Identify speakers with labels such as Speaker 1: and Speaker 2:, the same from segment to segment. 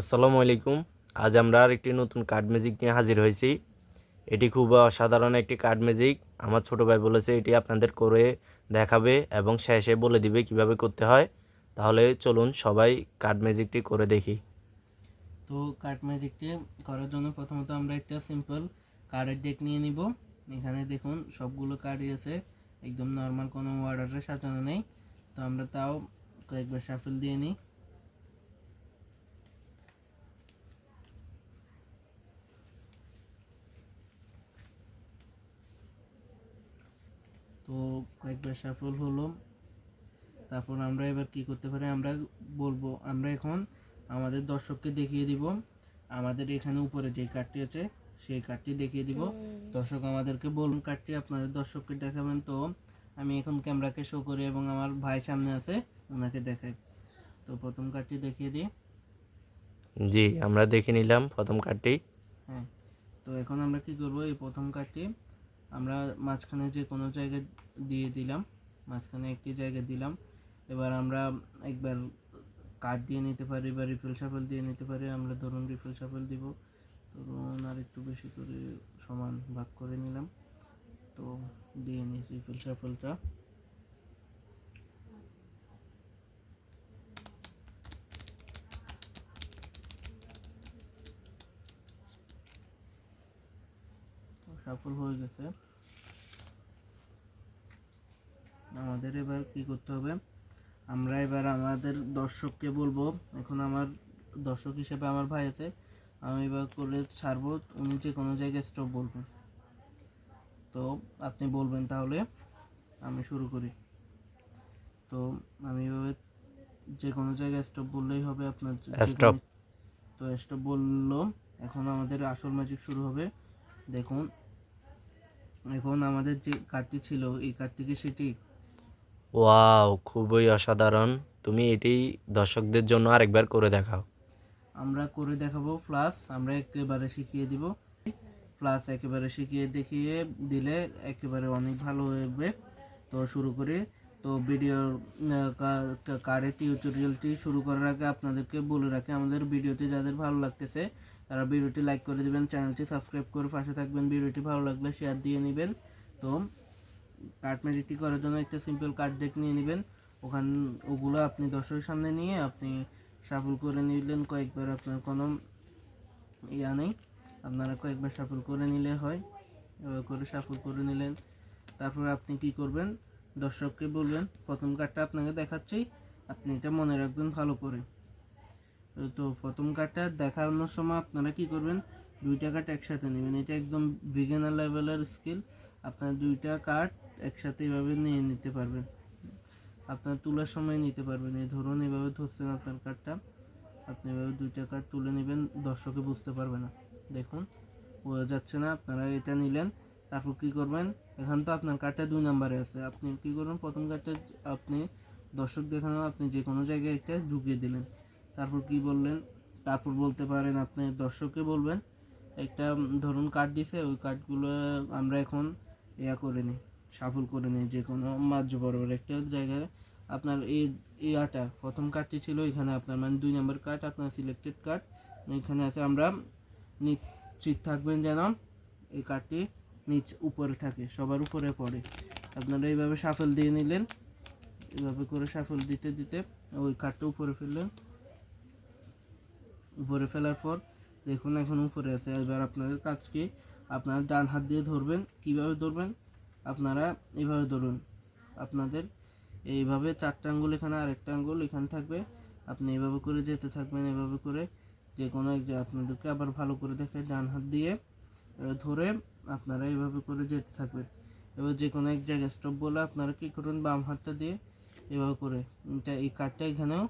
Speaker 1: আসসালামু আলাইকুম। আজ আমরা আর একটি নতুন কার্ড ম্যাজিক নিয়ে হাজির হয়েছি। এটি খুব অসাধারণ একটি কার্ড ম্যাজিক আমার ছোট ভাই বলেছে এটি আপনাদের করে দেখাবে এবং শেষে বলে দিবে কীভাবে করতে হয়। তাহলে চলুন সবাই কার্ড ম্যাজিকটি করে দেখি।
Speaker 2: তো কার্ড ম্যাজিকটি করার জন্য প্রথমত আমরা একটা সিম্পল কার্ডের ডেক নিয়ে নিব। এখানে দেখুন সবগুলো কার্ডই আছে। একদম নর্মাল কোনো অর্ডারে সাজানো নেই। তো আমরা তাও কয়েকবার শাফল দিয়ে নিই। তো কয়েকবার সফল হলো তারপর আমরা এবার কি করতে পারি আমরা বলব আমরা এখন আমাদের দর্শককে দেখিয়ে দিব। আমাদের এখানে উপরে যে কার্ডটি আছে সেই কার্ডটি দেখিয়ে দিব। দর্শক আমাদেরকে বলুন কার্ডটি আপনাদের দর্শককে দেখাবেন তো। আমি এখন ক্যামেরাকে শো করি এবং আমার ভাই সামনে আছে ওনাকে দেখাই। তো প্রথম কার্ডটি দেখিয়ে দিই।
Speaker 1: জি আমরা দেখে নিলাম প্রথম কার্ডটি
Speaker 2: হ্যাঁ তো এখন আমরা কি করব এই প্রথম কার্ডটি আমরা মাঝখানে যে কোনো জায়গায় দিয়ে দিলাম, মাঝখানে একটি জায়গা দিলাম। এবার আমরা একবার কাঠ দিয়ে নিতে পারি বা রিফিল সাফল দিয়ে নিতে পারি, আমরা ধরুন রিফিল সাফল দিব। ধরুন আর একটু বেশি করে সমান ভাগ করে নিলাম। তো দিয়ে নিই রিফিল সাফলটা সফল হয়ে গেছে। আমাদের এবার কি করতে হবে? আমরা এবার আমাদের দর্শককে বলব এখন আমার দর্শক হিসেবে আমার ভাই আছে আমি এবার করে ছাড়বো উনি যে কোনো জায়গায় স্টপ বলবেন। তো আপনি বলবেন তাহলে আমি শুরু করি। তো আমি এভাবে যে কোনো জায়গায় স্টপ বললেই হবে আপনার. কোনো- তো স্টপ বলল এখন আমাদের আসল ম্যাজিক শুরু হবে। দেখুন এখন আমাদের যে কার্ডটি ছিল এই কার্ডটি কি সেটি?
Speaker 1: ওয়াও খুবই অসাধারণ। তুমি এটি দর্শকদের জন্য আরেকবার করে দেখাও।
Speaker 2: আমরা করে দেখাবো প্লাস আমরা একেবারে শিখিয়ে দিব। প্লাস একেবারে শিখিয়ে দেখিয়ে দিলে একেবারে অনেক ভালো হবে। তো শুরু করি। তো ভিডিওর কারের টিউটোরিয়ালটি শুরু করার আগে আপনাদেরকে বলে রাখি আমাদের ভিডিওতে যাদের ভালো লাগতেছে তারা ভিডিওটি লাইক করে দেবেন চ্যানেলটি সাবস্ক্রাইব করে পাশে থাকবেন, ভিডিওটি ভালো লাগলে শেয়ার দিয়ে নেবেন। তো কার্ড ম্যাজিকটি করার জন্য একটা সিম্পল কার্ড ডেক নিয়ে নেবেন। ওখান, ওগুলো আপনি দর্শকের সামনে নিয়ে আপনি সাফল করে নিলেন, কয়েকবার আপনার কোনো ইয়া নেই। আপনারা কয়েকবার সাফল করে নিলে হয় এবার করে সাফল করে নিলেন। তারপর আপনি কি করবেন? দর্শককে বলবেন, প্রথম কার্ডটা আপনাকে দেখাচ্ছি, আপনি এটা মনে রাখবেন ভালো করে। তো প্রথম কার্ডটা দেখানোর সময় আপনারা কি করবেন, দুইটা কার্ড একসাথে নেবেন। এটা একদম বিগিনার লেভেলের স্কিল আপনার দুইটা কার্ড একসাথে এভাবে নিয়ে নিতে পারবেন। আপনার তোলার সময় নিতে পারবেন। এই ধরুন এভাবে ধরছেন আপনার কার্ডটা। আপনি এভাবে দুইটা কার্ড তুলে নেবেন দর্শকে বুঝতে পারবে না। দেখুন, বোঝা যাচ্ছে না, আপনারা এটা নিলেন, তারপর কি করবেন? এখান তো আপনার কার্ডটা দুই নাম্বারে আছে। আপনি কি করবেন, প্রথম কার্ডটা আপনি দর্শক দেখানো, আপনি যে কোনো জায়গায় একটা ঢুকিয়ে দিলেন। তারপর কি বললেন? তারপর বলতে পারেন আপনি দর্শককে বলবেন, একটা ধরুন কার্ড দিছে, ওই কার্ডগুলো আমরা এখন ইয়া করে নিই সাফল করে নিই যে কোনো মাঝ বরাবর। একটা জায়গায় আপনার এই ইয়াটা প্রথম কার্ডটি ছিল, এখানে আপনার মানে দুই নম্বর কার্ড আপনার সিলেক্টেড কার্ড এখানে আছে আমরা নিশ্চিত থাকবেন যেন এই কার্ডটি নিচ উপরে থাকে, সবার উপরে পড়ে। আপনারা এইভাবে সাফল দিয়ে নিলেন এভাবে করে সাফল দিতে দিতে ওই কার্ডটা উপরে ফেললেন। উপরে ফেলার পর দেখুন এখন উপরে আছে। এবার আপনাদের কাজ কি আপনারা ডান হাত দিয়ে ধরবেন। কীভাবে ধরবেন? আপনারা এভাবে ধরুন। আপনাদের এইভাবে চারটা আঙ্গুল এখানে, আরেকটা আঙ্গুল এখানে থাকবে। আপনি এভাবে করে যেতে থাকবেন, এভাবে করে যে কোনো এক আপনাদেরকে আবার ভালো করে দেখে ডান হাত দিয়ে ধরে আপনারা এইভাবে করে যেতে থাকবেন। এবার যে কোনো এক জায়গায় স্টপ বলে আপনারা কী করুন, বাম হাতটা দিয়ে এভাবে করে। এটা এই কাঠটা এখানেও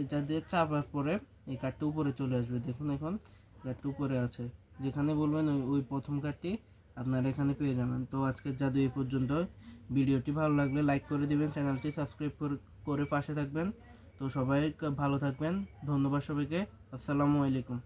Speaker 2: এটা দিয়ে চাপার পরে এই কার্ডটা উপরে চলে আসবে। দেখুন এখন কার্ডটা উপরে আছে। যেখানে বলবেন ওই ওই প্রথম কার্ডটি আপনারা এখানে পেয়ে যাবেন। তো আজকের জাদু এই পর্যন্ত। ভিডিওটি ভালো লাগলে লাইক করে দিবেন, চ্যানেলটি সাবস্ক্রাইব করে পাশে থাকবেন। তো সবাই ভালো থাকবেন। ধন্যবাদ সবাইকে। আসসালামু আলাইকুম।